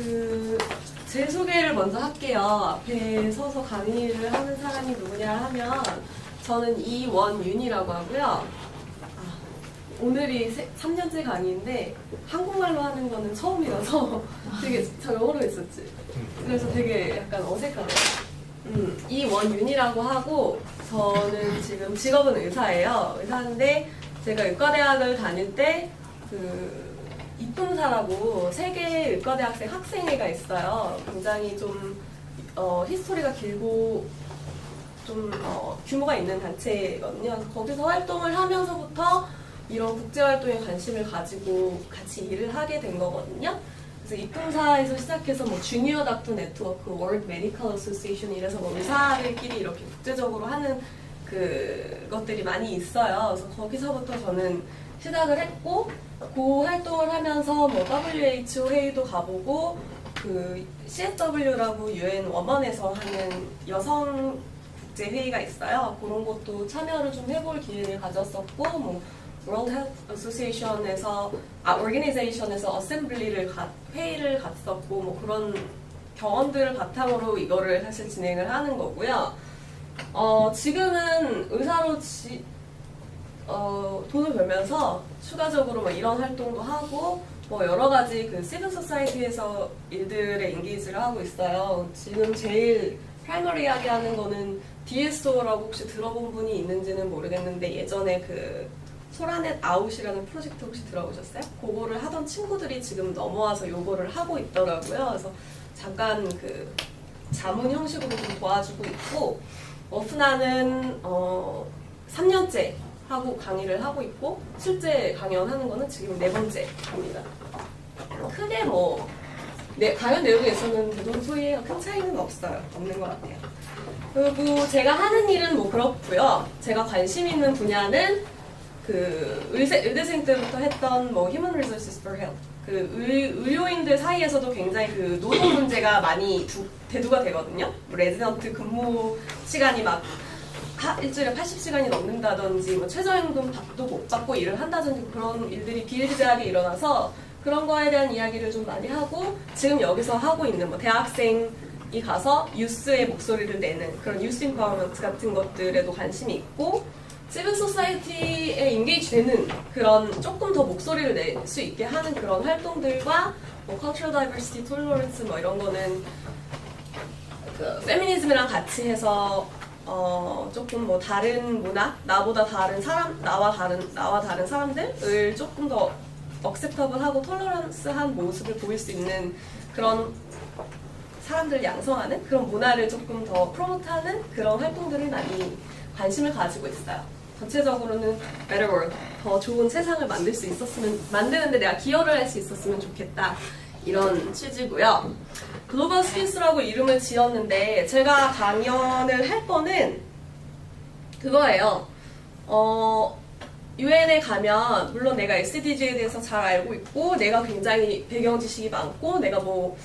그, 제 소개를 먼저 할게요. 앞에 서서 강의를 하는 사람이 누구냐 하면, 저는 이원윤이라고 하고요. 아, 오늘이 3년째 강의인데, 한국말로 하는 거는 처음이라서 되게, 저 영어로 했었지. 그래서 되게 약간 어색하네요. 음, 이원윤이라고 하고, 저는 지금 직업은 의사예요. 의사인데, 제가 의과대학을 다닐 때, 그, 이쁨사라고 세계 의과대학생 학생회가 있어요. 굉장히 좀 어, 히스토리가 길고 좀 어, 규모가 있는 단체거든요. 거기서 활동을 하면서부터 이런 국제 활동에 관심을 가지고 같이 일을 하게 된 거거든요. 그래서 이쁨사에서 시작해서 뭐 주니어 닥터 네트워크, 월드 메디컬 어소시에이션 이래서 뭐 의사들끼리 이렇게 국제적으로 하는 그 것들이 많이 있어요. 그래서 거기서부터 저는 시작을 했고 그 활동을 하면서 뭐 WHO 회의도 가보고 그 CSW라고 유엔 원원에서 하는 여성 국제 회의가 있어요. 그런 것도 참여를 좀 해볼 기회를 가졌었고 뭐 World Health Association에서 아 Organization에서 어셈블리를 가, 회의를 갔었고 뭐 그런 경험들을 바탕으로 이거를 사실 진행을 하는 거고요. 어 지금은 의사로 지, 어, 돈을 벌면서 추가적으로 뭐 이런 활동도 하고 뭐 여러 가지 그 시븐 소사이티에서 일들에 인게이지를 하고 있어요. 지금 제일 프라이머리하게 하는 거는 DSO라고 혹시 들어본 분이 있는지는 모르겠는데 예전에 그 소라넷 아웃이라는 프로젝트 혹시 들어보셨어요? 그거를 하던 친구들이 지금 넘어와서 요거를 하고 있더라고요. 그래서 잠깐 그 자문 형식으로 좀 도와주고 있고 어프나는 어 3년째 하고 강의를 하고 있고 실제 강연하는 거는 지금 네 번째입니다. 크게 뭐 네, 강연 내용에 있어서는 대동소이해요. 큰 차이는 없어요. 없는 것 같아요. 그리고 제가 하는 일은 뭐 그렇고요. 제가 관심 있는 분야는 그 의세, 의대생 때부터 했던 뭐 Human Resources for Health 그 의, 의료인들 사이에서도 굉장히 그 노동 문제가 많이 두- 대두가 되거든요. 뭐 레지던트 근무 시간이 막 하- 일주일에 80시간이 넘는다든지 뭐 최저임금 밥도 못 받고 일을 한다든지 그런 일들이 비일비재하게 일어나서 그런 거에 대한 이야기를 좀 많이 하고 지금 여기서 하고 있는 뭐 대학생이 가서 유스의 목소리를 내는 그런 유스 인파워먼트 같은 것들에도 관심이 있고 시븐 소사이티 에 인게이지 되는 그런 조금 더 목소리를 낼 수 있게 하는 그런 활동들과 뭐 cultural diversity, 뭐 이런 거는 그 페미니즘이랑 같이 해서 어 조금 뭐 다른 문화 나보다 다른 사람 나와 다른 나와 다른 사람들을 조금 더 억셉터블하고 톨러런스한 모습을 보일 수 있는 그런 사람들을 양성하는 그런 문화를 조금 더 프로모트하는 그런 활동들을 많이 관심을 가지고 있어요. 전체적으로는 better world, 더 좋은 세상을 만들 수 있었으면 만드는데 내가 기여를 할 수 있었으면 좋겠다 이런 취지고요. 글로벌 스피스라고 이름을 지었는데 제가 강연을 할 거는 그거예요. 어, 유엔에 가면 물론 내가 SDG에 대해서 잘 알고 있고 내가 굉장히 배경 지식이 많고 내가 뭐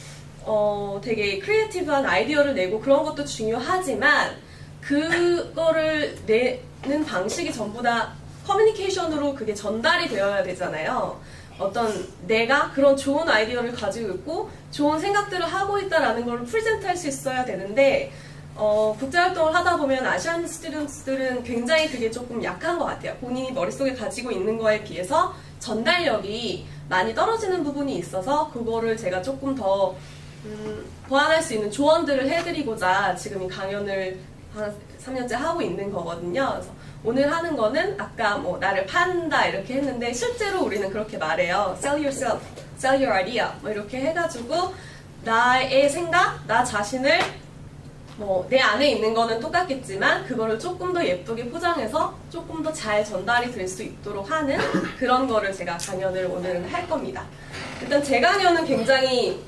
어, 되게 크리에이티브한 아이디어를 내고 그런 것도 중요하지만 그거를 내는 방식이 전부 다 커뮤니케이션으로 그게 전달이 되어야 되잖아요. 어떤 내가 그런 좋은 아이디어를 가지고 있고 좋은 생각들을 하고 있다라는 걸 프레젠트 수 있어야 되는데 어, 국제활동을 하다 보면 아시안 스튜던트들은 굉장히 그게 조금 약한 것 같아요. 본인이 머릿속에 가지고 있는 거에 비해서 전달력이 많이 떨어지는 부분이 있어서 그거를 제가 조금 더 음, 보완할 수 있는 조언들을 해드리고자 지금 이 강연을 한 3년째 하고 있는 거거든요. 그래서 오늘 하는 거는 아까 뭐 나를 판다 이렇게 했는데 실제로 우리는 그렇게 말해요. Sell yourself, sell your idea 뭐 이렇게 해가지고 나의 생각, 나 자신을 뭐 내 안에 있는 거는 똑같겠지만 그거를 조금 더 예쁘게 포장해서 조금 더 잘 전달이 될 수 있도록 하는 그런 거를 제가 강연을 오늘 할 겁니다. 일단 제 강연은 굉장히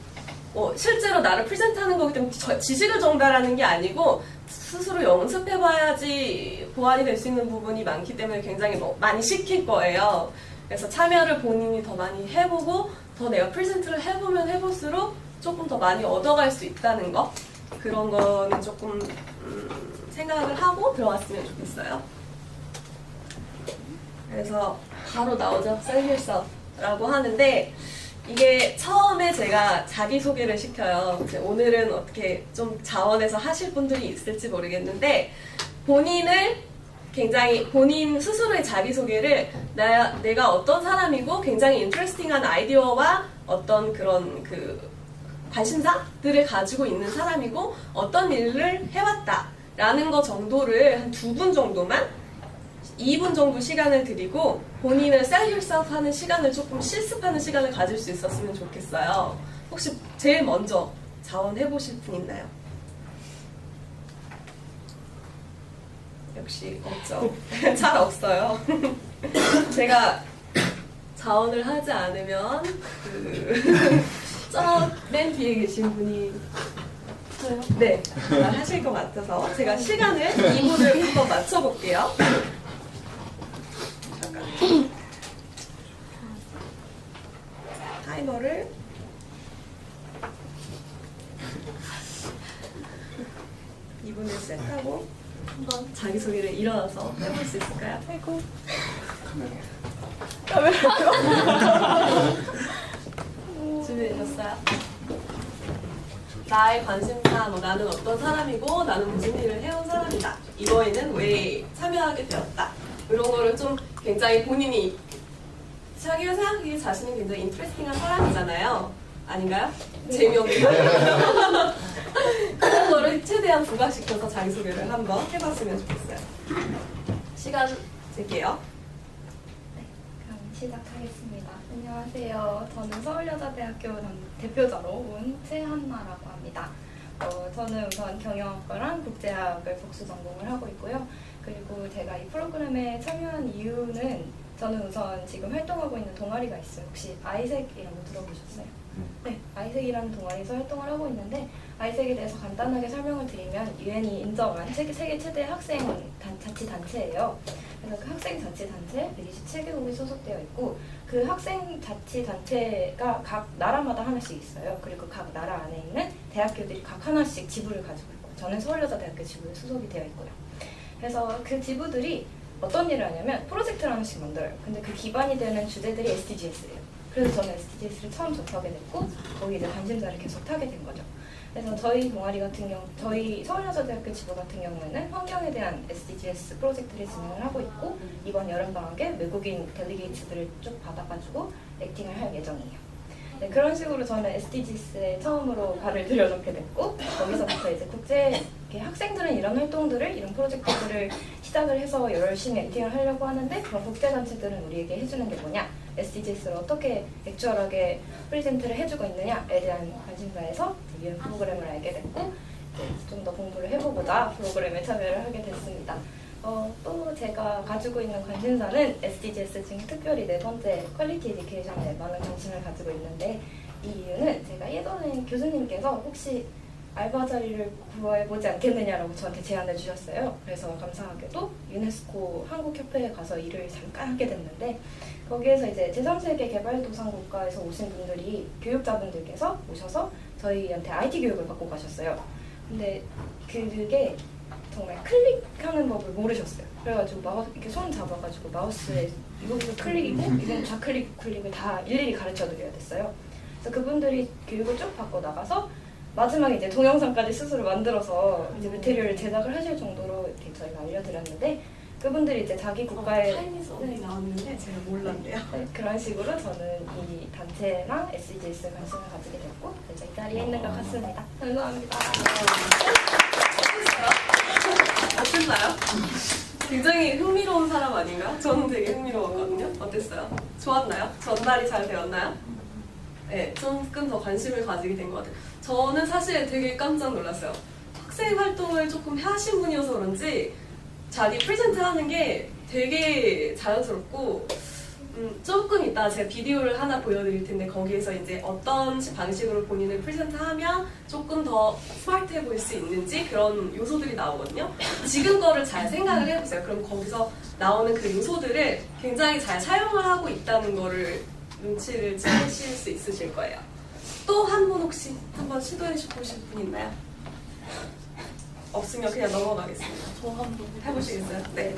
어, 실제로 나를 프레젠트하는 거기 때문에 저- 지식을 전달하는 게 아니고 스스로 연습해봐야지 보완이 될 수 있는 부분이 많기 때문에 굉장히 뭐 많이 시킬 거예요. 그래서 참여를 본인이 더 많이 해보고 더 내가 프레젠트를 해보면 해볼수록 조금 더 많이 얻어갈 수 있다는 거 그런 거는 조금 음, 생각을 하고 들어왔으면 좋겠어요. 그래서 바로 나오죠. Yourself라고 하는데 이게 처음에 제가 자기소개를 시켜요. 오늘은 어떻게 좀 자원해서 하실 분들이 있을지 모르겠는데 본인을 굉장히 본인 스스로의 자기소개를 나, 내가 어떤 사람이고 굉장히 인트레스팅한 아이디어와 어떤 그런 그 관심사들을 가지고 있는 사람이고 어떤 일을 해왔다 라는 거 정도를 한 두 분 정도만 2분 정도 시간을 드리고 본인을 yourself 하는 시간을 조금 실습하는 시간을 가질 수 있었으면 좋겠어요. 혹시 제일 먼저 자원해 보실 분 있나요? 역시 없죠. 잘 없어요. 제가 자원을 하지 않으면 그저맨 뒤에 계신 분이? 네 하실 것 같아서 제가 시간을 2분을 한번 맞춰볼게요. 잠깐. 타이머를 이분을 셋하고 한번 자기소개를 일어나서 해볼 수 있을까요? 아이고. 준비되셨어요? 나의 관심사, 뭐 나는 어떤 사람이고 나는 무슨 일을 해온 사람이다. 이거에는 왜 참여하게 되었다. 이런 거를 좀 굉장히 본인이 자기가 생각하기에 자신이 굉장히 인트레스팅한 사람이잖아요. 아닌가요? 재미없는 거. 그런 거를 최대한 부각시켜서 자기소개를 한번 해봤으면 좋겠어요. 시간 드릴게요. 그럼 시작하겠습니다. 안녕하세요. 저는 서울여자대학교 남- 대표자로 온 최한나라고 합니다. 어, 저는 우선 경영학과랑 국제학을 복수 전공을 하고 있고요. 그리고 제가 이 프로그램에 참여한 이유는 저는 우선 지금 활동하고 있는 동아리가 있어요. 혹시 아이색이라고 들어보셨어요? 네, 아이색이라는 동아리에서 활동을 하고 있는데 아이색에 대해서 간단하게 설명을 드리면 유엔이 인정한 세계, 세계 최대 학생 단, 자치단체예요. 그래서 그 학생 자치단체 127개국이 소속되어 있고 그 학생 자치단체가 각 나라마다 하나씩 있어요. 그리고 각 나라 안에 있는 대학교들이 각 하나씩 지부를 가지고 있고 저는 서울여자대학교 지부에 소속이 되어 있고요. 그래서 그 지부들이 어떤 일을 하냐면 프로젝트를 하나씩 만들어요. 근데 그 기반이 되는 주제들이 SDGs예요. 그래서 저는 SDGs를 처음 접하게 됐고 거기 이제 관심사를 계속 타게 된 거죠. 그래서 저희 동아리 같은 경우, 저희 서울여자대학교 지부 같은 경우에는 환경에 대한 SDGs 프로젝트를 진행을 하고 있고 이번 여름방학에 외국인 델리게이츠들을 쭉 받아가지고 액팅을 할 예정이에요. 네, 그런 식으로 저는 SDGs에 처음으로 발을 들여놓게 됐고 거기서부터 이제 국제 학생들은 이런 활동들을 이런 프로젝트들을 시작을 해서 열심히 액팅을 하려고 하는데 그런 국제 단체들은 우리에게 해주는 게 뭐냐 SDGs를 어떻게 액츄얼하게 프레젠트를 해주고 있느냐에 대한 관심사에서 유엔 프로그램을 알게 됐고 좀 더 공부를 해보고자 프로그램에 참여를 하게 됐습니다. 어, 또 제가 가지고 있는 관심사는 SDGs 중에 특별히 네 번째 퀄리티 에듀케이션에 많은 관심을 가지고 있는데 이 이유는 제가 예전에 교수님께서 혹시 알바 자리를 구해보지 않겠느냐라고 저한테 제안을 주셨어요. 그래서 감사하게도 유네스코 한국협회에 가서 일을 잠깐 하게 됐는데 거기에서 이제 제3세계 개발도상 국가에서 오신 분들이 교육자분들께서 오셔서 저희한테 IT 교육을 받고 가셨어요. 근데 그게 정말 클릭하는 법을 모르셨어요. 그래가지고 마우스 이렇게 손 잡아가지고 마우스에 이거부터 클릭이고 이건 좌클릭 클릭을 다 일일이 가르쳐 드려야 됐어요. 그래서 그분들이 교육을 쭉 받고 나가서 마지막에 이제 동영상까지 스스로 만들어서 이제 메테리얼을 제작을 하실 정도로 이렇게 저희가 알려드렸는데 그분들이 이제 자기 국가의 타임에서 어디 나왔는데 제가 몰랐네요. 네, 그런 식으로 저는 이 단체랑 SDGs 관심을 가지게 됐고 이제 이 자리에 있는 것 같습니다. 감사합니다. 어땠나요? 굉장히 흥미로운 사람 아닌가? 저는 되게 흥미로웠거든요. 어땠어요? 좋았나요? 전달이 잘 되었나요? 네, 조금 더 관심을 가지게 된 것 같아요. 저는 사실 되게 깜짝 놀랐어요. 학생 활동을 조금 하신 분이어서 그런지 자기 프레젠트 하는 게 되게 자연스럽고 음, 조금 이따 제가 비디오를 하나 보여드릴 텐데 거기에서 이제 어떤 시- 방식으로 본인을 프레젠트하면 조금 더 스마트해 보일 수 있는지 그런 요소들이 나오거든요. 지금 거를 잘 생각을 해보세요. 그럼 거기서 나오는 그 요소들을 굉장히 잘 사용을 하고 있다는 거를 눈치를 채실 수 있으실 거예요. 또한분 혹시 한번 시도해 보실 분 있나요? 없으면 그냥 넘어가겠습니다. 저 한번 해보시겠어요? 네.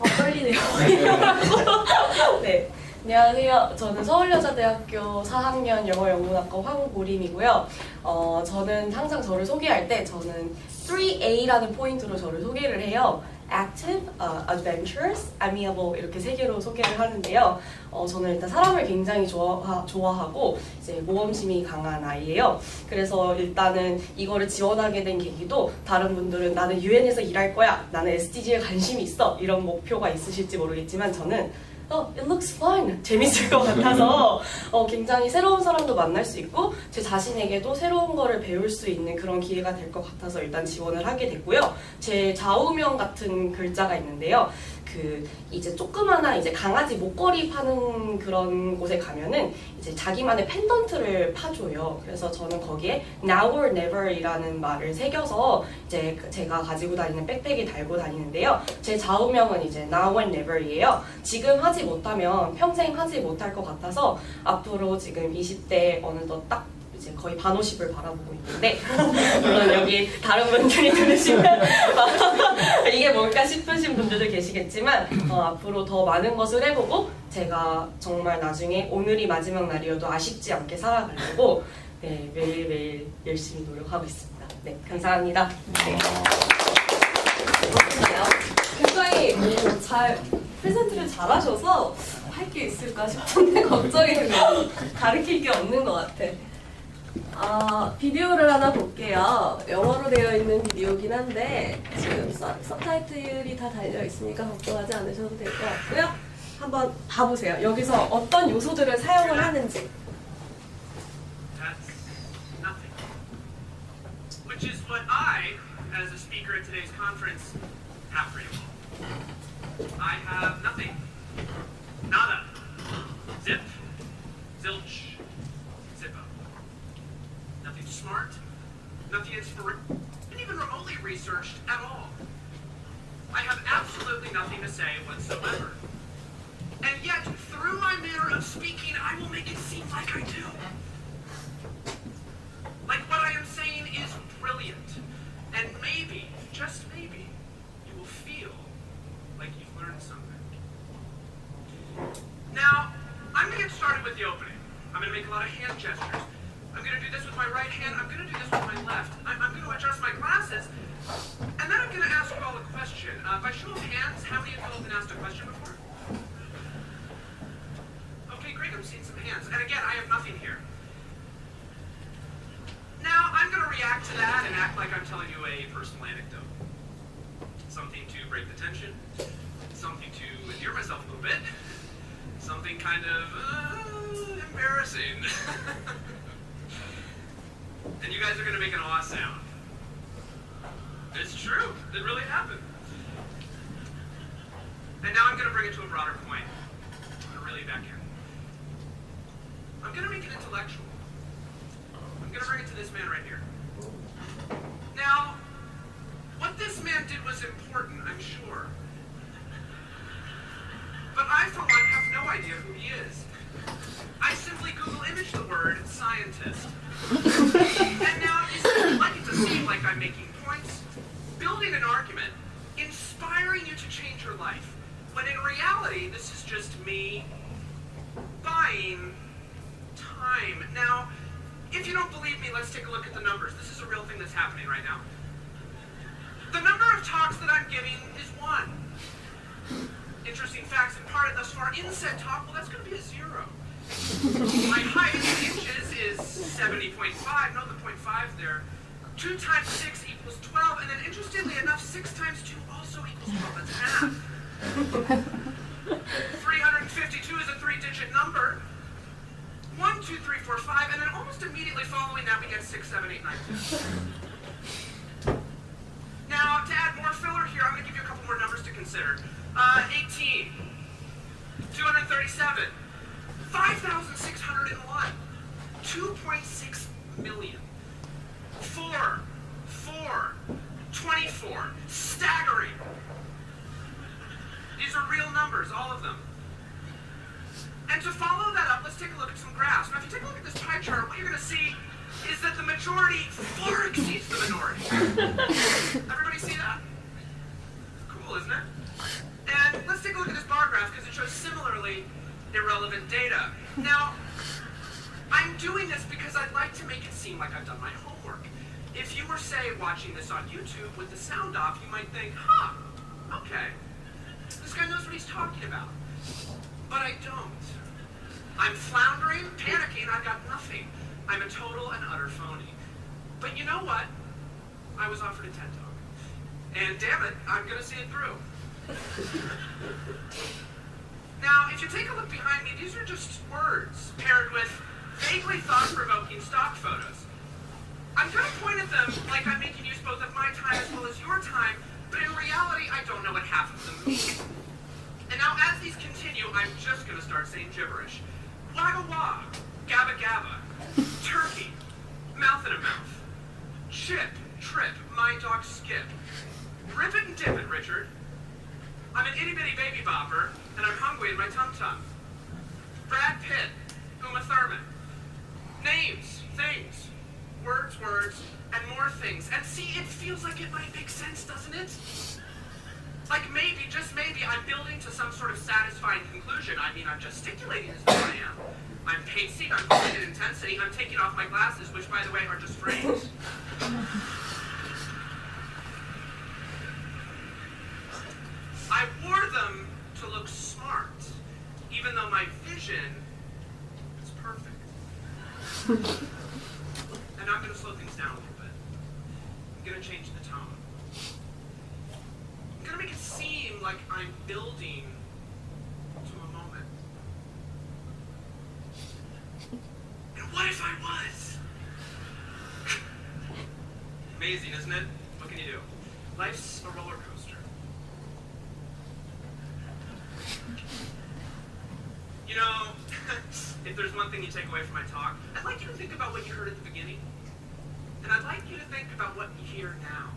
아, 떨리네요. 네. 안녕하세요. 저는 서울여자대학교 4학년 영어영문학과 황보림이고요. 어, 저는 항상 저를 소개할 때 저는 3A라는 포인트로 저를 소개를 해요. Active, uh, Adventurous, Amiable 이렇게 세 개로 소개를 하는데요. 어, 저는 일단 사람을 굉장히 좋아, 좋아하고 이제 모험심이 강한 아이예요. 그래서 일단은 이거를 지원하게 된 계기도 다른 분들은 나는 유엔에서 일할 거야, 나는 SDG에 관심이 있어 이런 목표가 있으실지 모르겠지만 저는 어, it looks fun. 재밌을 것 같아서 어, 굉장히 새로운 사람도 만날 수 있고 제 자신에게도 새로운 거를 배울 수 있는 그런 기회가 될 것 같아서 일단 지원을 하게 됐고요. 제 좌우명 같은 글자가 있는데요. 그 이제 조그마한 이제 강아지 목걸이 파는 그런 곳에 가면은 이제 자기만의 펜던트를 파줘요. 그래서 저는 거기에 now or never이라는 말을 새겨서 이제 그 제가 가지고 다니는 백팩에 달고 다니는데요. 제 좌우명은 이제 now and never이에요. 지금 하지 못하면 평생 하지 못할 것 같아서 앞으로 지금 20대 어느덧 딱 이제 거의 반 50을 바라보고 있는데 물론 여기 다른 분들이 들으시면 이게 뭘까 싶으신 분들도 계시겠지만 어, 앞으로 더 많은 것을 해보고 제가 정말 나중에 오늘이 마지막 날이어도 아쉽지 않게 살아가려고 네, 매일매일 열심히 노력하고 있습니다. 네, 감사합니다. 네. 굉장히 뭐잘 프레젠트를 잘하셔서 할 게 있을까 싶은데 걱정이 되고 가르칠 게 없는 것 같아. 아, 비디오를 하나 볼게요. 영어로 되어 있는 비디오긴 한데 지금 서, 서타이틀이 다 달려 있으니까 걱정하지 않으셔도 될 것 같고요. 한번 봐보세요. 여기서 어떤 요소들을 사용을 하는지. I have nothing. Nada. Nothing inspir- and even remotely researched at all. I have absolutely nothing to say whatsoever. And yet, through my manner of speaking, I will make it seem like I do. Like what I am saying is brilliant. And maybe, just maybe, you will feel like you've learned something. Now, I'm gonna get started with the opening. I'm gonna make a lot of hand gestures. I'm gonna do this with my right hand, I'm gonna do this with my left. I'm, I'm gonna adjust my glasses, and then I'm gonna ask you all a question. Uh, by show of hands, how many of you have been asked a question before? Okay, great, I'm seeing some hands. And again, I have nothing here. Now, I'm going to react to that and act like I'm telling you a personal anecdote. Something to break the tension, something to endear myself a little bit, something kind of uh, embarrassing. and you guys are going to make an awe sound. It's true, it really happened. And now I'm going to bring it to a broader point. I'm going to really back in. I'm going to make it intellectual. I'm gonna bring it to this man right here. Now, what this man did was important, I'm sure. But I, for one, have no idea who he is. I simply Google image the word scientist. and now, I'd like it to seem like I'm making points, building an argument, inspiring you to change your life. When in reality, this is just me buying time. Now, if you don't believe me, let's take a look at the numbers. This is a real thing that's happening right now. The number of talks that I'm giving is one. Interesting facts imparted thus far in said talk, well, that's going to be a zero. My height in inches is 70.5. No, the 0.5 there. 2 times 6 equals 12. And then, interestingly enough, 6 times 2 also equals 12. That's half. 352 is a three digit number. One, two, three, four, five, and then almost immediately following that, we get six, seven, eight, nine, ten. Now, to add more filler here, I'm going to give you a couple more numbers to consider. Uh, 18, 237, 5,601, 2.6 million, 4, 4, 24, staggering. These are real numbers, all of them. And to follow that up, let's take a look at some graphs. Now, if you take a look at this pie chart, what you're going to see is that the majority far exceeds the minority. Everybody see that? Cool, isn't it? And let's take a look at this bar graph because it shows similarly irrelevant data. Now, I'm doing this because I'd like to make it seem like I've done my homework. If you were, say, watching this on YouTube with the sound off, you might think, huh, okay, this guy knows what he's talking about. But I don't. I'm floundering, panicking, I've got nothing. I'm a total and utter phony. But you know what? I was offered a TED Talk. And damn it, I'm gonna see it through. Now, if you take a look behind me, these are just words paired with vaguely thought-provoking stock photos. I'm gonna point at them like I'm making use both of my time as well as your time, but in reality, I don't know what half of them mean. And now, as these continue, I'm just gonna start saying gibberish. Wagga wah, gabba gabba, turkey, mouth in a mouth, chip, trip, my dog skip. Rip it and dip it, Richard. I'm an itty bitty baby bopper, and I'm hungry in my tum tum. Brad Pitt, Uma Thurman. Names, things, words, words, and more things. And see, it feels like it might make sense, doesn't it? Like maybe, just maybe, I'm building to some sort of satisfying conclusion. I mean, I'm gesticulating as what I am. I'm pacing, I'm putting in intensity, I'm taking off my glasses, which, by the way, are just frames. I wore them to look smart, even though my vision is perfect. and I'm going to slow things down a little bit. I'm going to change the tone. I'm going to make it seem like I'm building to a moment. And what if I was? What can you do? Life's a roller coaster. You know, if there's one thing you take away from my talk, I'd like you to think about what you heard at the beginning. And I'd like you to think about what you hear now.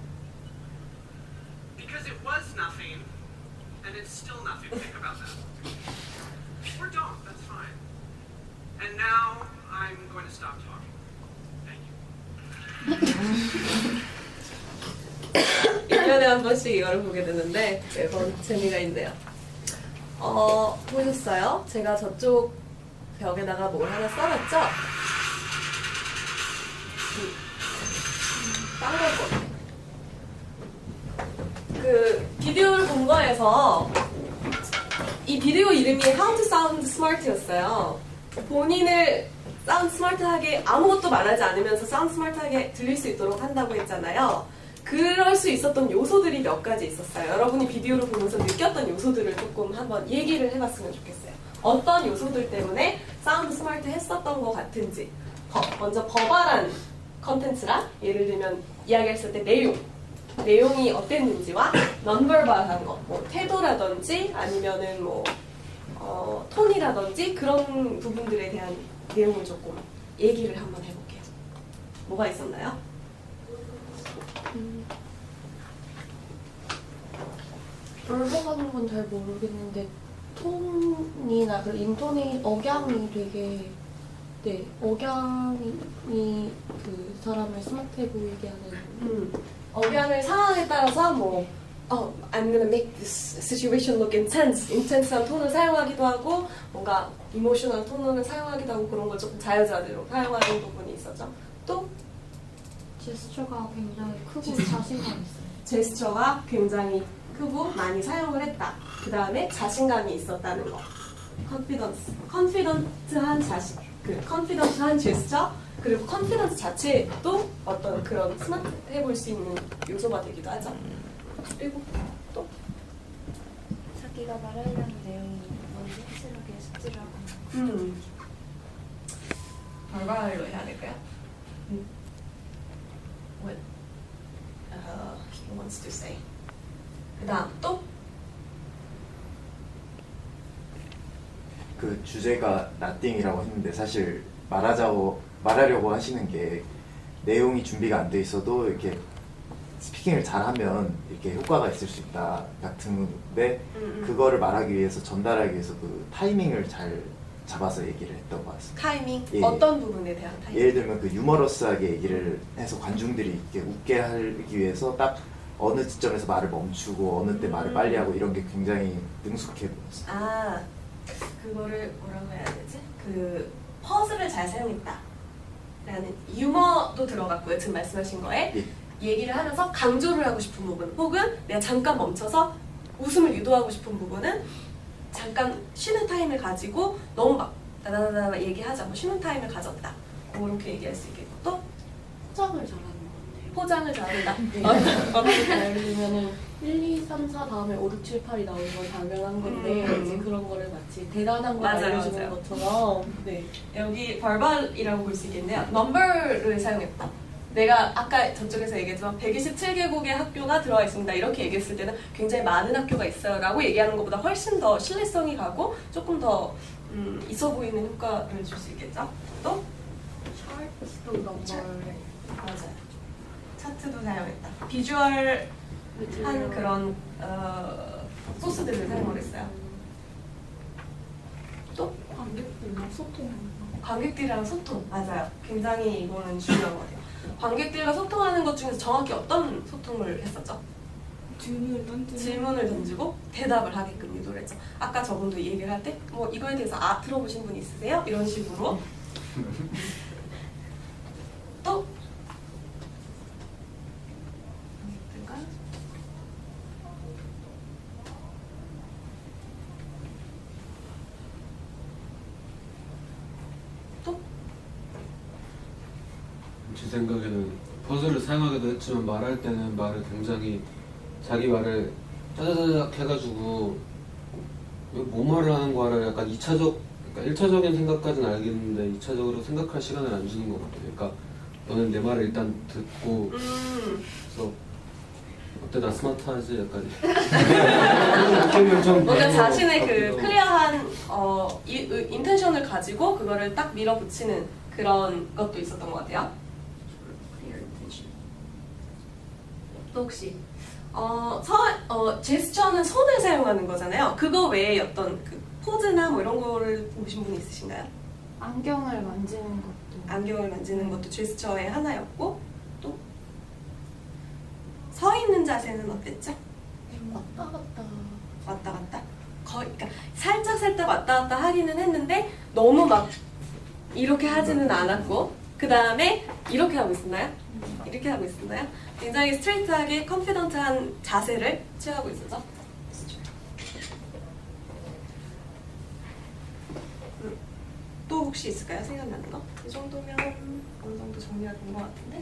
번씩 이거를 보게 되는데 매번 재미가 있네요. 어, 보셨어요? 제가 저쪽 벽에다가 뭘 하나 써놨죠? 딴걸 거. 그 비디오를 본 거에서 이 비디오 이름이 How to Sound Smart였어요. 본인을 사운드 스마트하게 아무것도 말하지 않으면서 사운드 스마트하게 들릴 수 있도록 한다고 했잖아요. 그럴 수 있었던 요소들이 몇 가지 있었어요. 여러분이 비디오를 보면서 느꼈던 요소들을 조금 한번 얘기를 해봤으면 좋겠어요. 어떤 요소들 때문에 사운드 스마트 했었던 것 같은지. 버- 먼저 버발한 컨텐츠라 예를 들면 이야기했을 때 내용. 내용이 어땠는지와 넌벌발한 거, 뭐 태도라든지 아니면은 뭐 어, 톤이라든지 그런 부분들에 대한 내용을 조금 얘기를 한번 해볼게요. 뭐가 있었나요? 넓어가는 건 잘 모르겠는데 톤이나 그 인토네 억양이 되게 네 억양이 그 사람을 스마트해 보이게 하는 음, 억양을 상황에 따라서 뭐 어, I'm gonna make this situation look intense. intense한 톤을 사용하기도 하고 뭔가 이모셔널 톤을 사용하기도 하고 그런 걸 조금 자유자재로 사용하는 부분이 있었죠. 또 제스처가 굉장히 크고 자신감 있어요. 제스처가 굉장히 크고 많이 사용을 했다. 그 다음에 자신감이 있었다는 거. 컨피던스. 컨피던트한 자신. 그 컨피던트한 제스처. 그리고 컨피던스 자체도 어떤 그런 스마트 해 볼 수 있는 요소가 되기도 하죠. 그리고 또 자기가 말하려는 내용이 뭔지 확실하게 숙지를 하고 음. 결과로 해야 될까요? 음. What uh, he wants to say. 그 다음 또 그 주제가 나띵이라고 했는데 사실 말하자고 말하려고 하시는 게 내용이 준비가 안 돼 있어도 이렇게 스피킹을 잘하면 이렇게 효과가 있을 수 있다 같은데 음, 음. 그거를 말하기 위해서 전달하기 위해서 그 타이밍을 잘 잡아서 얘기를 했던 것 같습니다. 타이밍 예. 어떤 부분에 대한 타이밍? 예를 들면 그 유머러스하게 얘기를 해서 관중들이 이렇게 웃게 하기 위해서 딱 어느 지점에서 말을 멈추고 어느 때 말을 음. 빨리 하고 이런 게 굉장히 능숙해 보였어요. 아 그거를 뭐라고 해야 되지? 그 퍼즐을 잘 사용했다. 유머도 들어갔고요. 지금 말씀하신 거에 예. 얘기를 하면서 강조를 하고 싶은 부분 혹은 내가 잠깐 멈춰서 웃음을 유도하고 싶은 부분은 잠깐 쉬는 타임을 가지고 너무 막 나나나나 얘기하자 뭐 쉬는 타임을 가졌다 그렇게 얘기할 수 있겠고 또 포장을 잘하는 것 포장을 잘한다. 예를 들면은 1, 2, 3, 4 다음에 5, 6, 7, 8이 나오는 건 당연한 건데 음. 이제 그런 거를 마치 대단한 걸 맞아요, 알려주는 맞아요. 것처럼 네, 여기 벌벌이라고 볼 수 있겠네요. 넘버를 사용했다. 내가 아까 저쪽에서 얘기했지만 127개국의 학교가 들어와 있습니다. 이렇게 얘기했을 때는 굉장히 많은 학교가 있어요. 라고 얘기하는 것보다 훨씬 더 신뢰성이 가고 조금 더 음, 있어 보이는 효과를 줄 수 있겠죠. 또? 또 넘버를 맞아요. 차트도 사용했다. 비주얼한 그런 어, 소스들을 사용을 했어요. 또? 관객들과 소통하는 거. 관객들이랑 소통 맞아요. 굉장히 이거는 중요한 것 같아요. 관객들과 소통하는 것 중에서 정확히 어떤 소통을 했었죠? 질문을 던지는 질문을 던지고 대답을 하게끔 유도를 했죠. 아까 저분도 이 얘기를 할 때 뭐 이거에 대해서 아 들어보신 분 있으세요? 이런 식으로 또 관객들과 또 제 생각에는 퍼즐을 사용하기도 했지만 말할 때는 말을 굉장히 자기 말을 짜자자작 해가지고 왜뭐 말을 하는 거를 약간 2차적, 그러니까 1차적인 생각까지는 알겠는데 2차적으로 생각할 시간을 안 주는 것 같아요. 그러니까 너는 내 말을 일단 듣고 음. 그래서 어때 나 스마트하지 약간 그런 느낌을 좀 뭔가 것 자신의 그 같기도 하고. 클리어한 어, 이, 의- 인텐션을 가지고 그거를 딱 밀어붙이는 그런 것도 있었던 것 같아요. 또 혹시 어, 서, 어, 제스처는 손을 사용하는 거잖아요. 그거 외에 어떤 그 포즈나 뭐 이런 거를 보신 분 있으신가요? 안경을 만지는 것도 안경을 만지는 것도 제스처의 하나였고 또 서 있는 자세는 어땠죠? 왔다 갔다 왔다 갔다 거의 그러니까 살짝 살짝 왔다 갔다 하기는 했는데 너무 막 이렇게 하지는 않았고 그 다음에 이렇게 하고 있었나요? 이렇게 하고 있었나요? 굉장히 스트레이트하게 컨피던트한 자세를 취하고 있었죠. 음, 또 혹시 있을까요? 생각나는 거? 이 정도면 어느 정도 정리가 된 것 같은데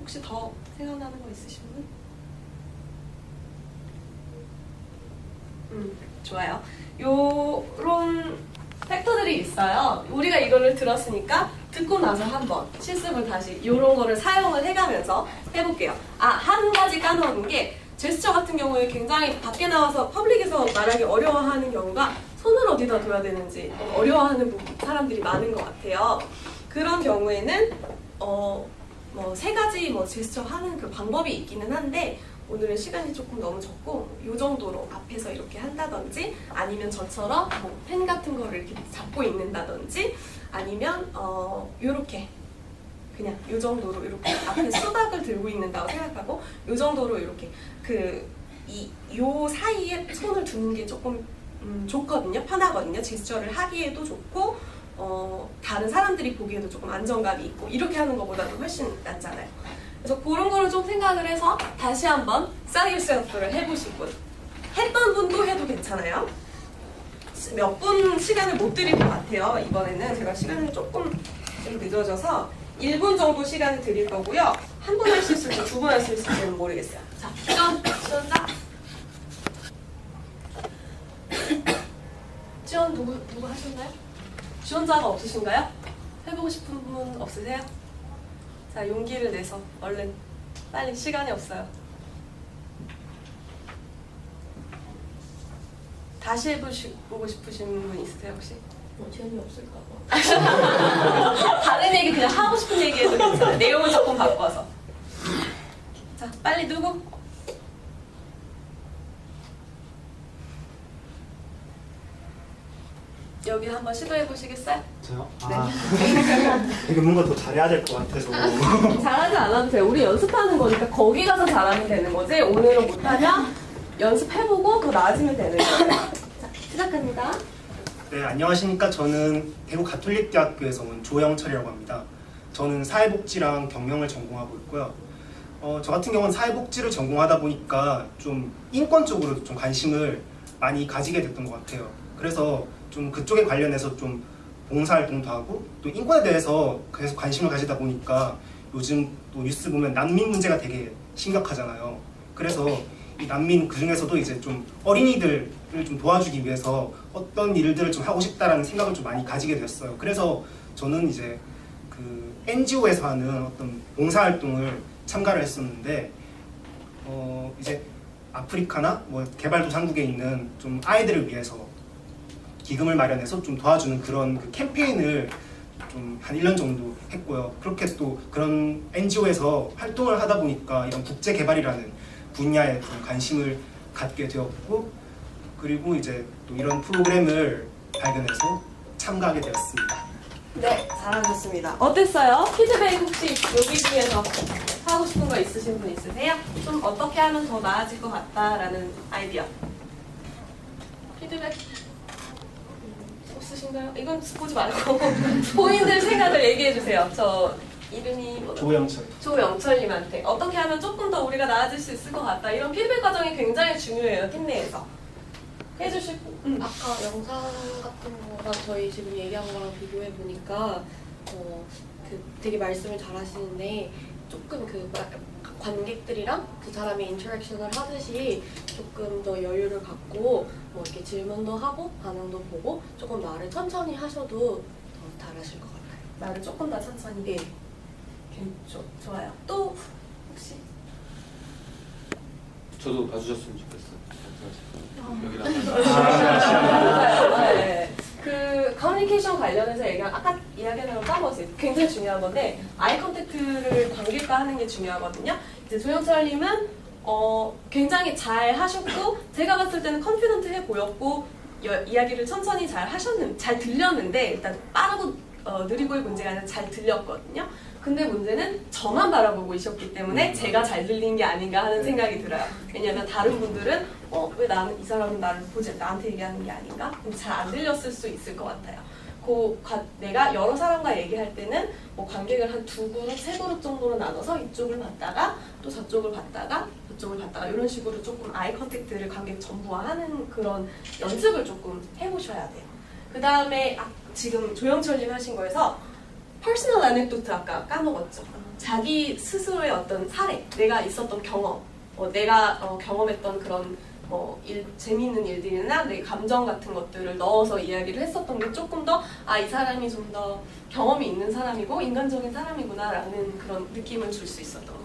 혹시 더 생각나는 거 있으신 분? 음, 좋아요. 요런 팩터들이 있어요. 우리가 이거를 들었으니까 듣고 나서 한번 실습을 다시 요런 거를 사용을 해가면서 해볼게요. 아, 한 가지 까먹은 게 제스처 같은 경우에 굉장히 밖에 나와서 퍼블릭에서 말하기 어려워하는 경우가 손을 어디다 둬야 되는지 어려워하는 사람들이 많은 것 같아요. 그런 경우에는 어, 뭐 세 가지 뭐 제스처 하는 그 방법이 있기는 한데 오늘은 시간이 조금 너무 적고 요 정도로 앞에서 이렇게 한다든지 아니면 저처럼 뭐 펜 같은 거를 이렇게 잡고 있는다든지 아니면 어 요렇게 그냥 요 정도로 이렇게 앞에 수박을 들고 있는다고 생각하고 요 정도로 이렇게 그이요 사이에 손을 두는 게 조금 음, 좋거든요 편하거든요 제스처를 하기에도 좋고 어 다른 사람들이 보기에도 조금 안정감이 있고 이렇게 하는 것보다는 훨씬 낫잖아요. 그래서 그런 거를 좀 생각을 해서 다시 한번 해보실 분 했던 분도 해도 괜찮아요. 몇 분 시간을 못 드릴 것 같아요. 이번에는 제가 시간을 조금 좀 늦어져서 1분 정도 시간을 드릴 거고요. 한 분 할 수 있을지 두 분 할 수 있을지는 모르겠어요. 자, 지원, 지원자. 지원 누구 누구 하셨나요? 지원자가 없으신가요? 해보고 싶은 분 없으세요? 자, 용기를 내서 얼른 빨리 시간이 없어요. 다시 해보고 싶으신 분 있으세요 혹시? 뭐 재미없을까 봐 다른 얘기 그냥 하고 싶은 얘기 해도 괜찮아요. 내용을 조금 바꿔서. 자, 빨리 누구? 여기 한번 시도해 보시겠어요? 저요? 네. 아 이게 뭔가 더 잘해야 될 것 같아서 잘하지 않아도 돼요. 우리 연습하는 거니까 거기 가서 잘하면 되는 거지. 오늘은 못하면 연습해보고 더 나아지면 되는 거예요. 자, 시작합니다. 네, 안녕하십니까. 저는 대구 가톨릭대학교에서 온 조영철이라고 합니다. 저는 사회복지랑 경영을 전공하고 있고요. 어, 저 같은 경우는 사회복지를 전공하다 보니까 좀 인권 쪽으로 좀 관심을 많이 가지게 됐던 것 같아요. 그래서 좀 그쪽에 관련해서 좀 봉사활동도 하고 또 인권에 대해서 계속 관심을 가지다 보니까 요즘 또 뉴스 보면 난민 문제가 되게 심각하잖아요. 그래서 이 난민 그 중에서도 이제 좀 어린이들을 좀 도와주기 위해서 어떤 일들을 좀 하고 싶다라는 생각을 좀 많이 가지게 됐어요. 그래서 저는 이제 그 NGO에서 하는 어떤 봉사활동을 참가를 했었는데 어 이제 아프리카나 뭐 개발도상국에 있는 좀 아이들을 위해서 기금을 마련해서 좀 도와주는 그런 그 캠페인을 좀한 1년 정도 했고요. 그렇게 또 그런 NGO에서 활동을 하다 보니까 이런 국제 개발이라는 분야에 좀 관심을 갖게 되었고 그리고 이제 또 이런 프로그램을 발견해서 참가하게 되었습니다. 네, 잘하셨습니다. 어땠어요? 피드백 혹시 여기 중에서 하고 싶은 거 있으신 분 있으세요? 좀 어떻게 하면 더 나아질 것 같다라는 아이디어. 피드백 없으신가요? 이건 보지 말고 본인들 생각을 얘기해 주세요. 저 이름이 뭐죠? 조영철. 조영철님한테 어떻게 하면 조금 더 우리가 나아질 수 있을 것 같다. 이런 피드백 과정이 굉장히 중요해요. 팀 내에서. 해주실 분? 음. 아까 영상 같은 거랑 저희 지금 얘기한 거랑 비교해 보니까 어, 그 되게 말씀을 잘 하시는데 조금 그 관객들이랑 그 사람이 인터랙션을 하듯이 조금 더 여유를 갖고 뭐 이렇게 질문도 하고 반응도 보고 조금 말을 천천히 하셔도 더 잘하실 것 같아요. 말을 조금 더 천천히. 예. 좋, 좋아요. 또 혹시 저도 봐주셨으면 좋겠어요. 여기다가 네. 그 커뮤니케이션 관련해서 얘기한 아까 이야기한 거 까먹었어요. 굉장히 중요한 건데 아이 컨택트를 관객과 하는 게 중요하거든요. 이제 조영철님은 어, 굉장히 잘 하셨고 제가 봤을 때는 컨피던트해 보였고 여- 이야기를 천천히 잘 하셨는 잘 들렸는데 일단 빠르고 어, 느리고의 문제가 잘 들렸거든요. 근데 문제는 저만 바라보고 있었기 때문에 제가 잘 들린 게 아닌가 하는 생각이 들어요. 왜냐면 다른 분들은 어, 왜 나는 이 사람은 나를 보지 나한테 얘기하는 게 아닌가? 잘 안 들렸을 수 있을 것 같아요. 그 과- 내가 여러 사람과 얘기할 때는 뭐 관객을 한 두 그룹, 세 그룹 정도로 나눠서 이쪽을 봤다가 또 저쪽을 봤다가 저쪽을 봤다가 이런 식으로 조금 아이 컨택트를 관객 전부와 하는 그런 연습을 조금 해보셔야 돼요. 그 다음에 아, 지금 조영철님 하신 거에서 퍼스널 아넥도트 아까 까먹었죠. 자기 스스로의 어떤 사례, 내가 있었던 경험, 어, 내가 어, 경험했던 그런 뭐 일, 재미있는 일들이나 내 감정 같은 것들을 넣어서 이야기를 했었던 게 조금 더 아 이 사람이 좀 더 경험이 있는 사람이고 인간적인 사람이구나라는 그런 느낌을 줄 수 있었던 것 같아요.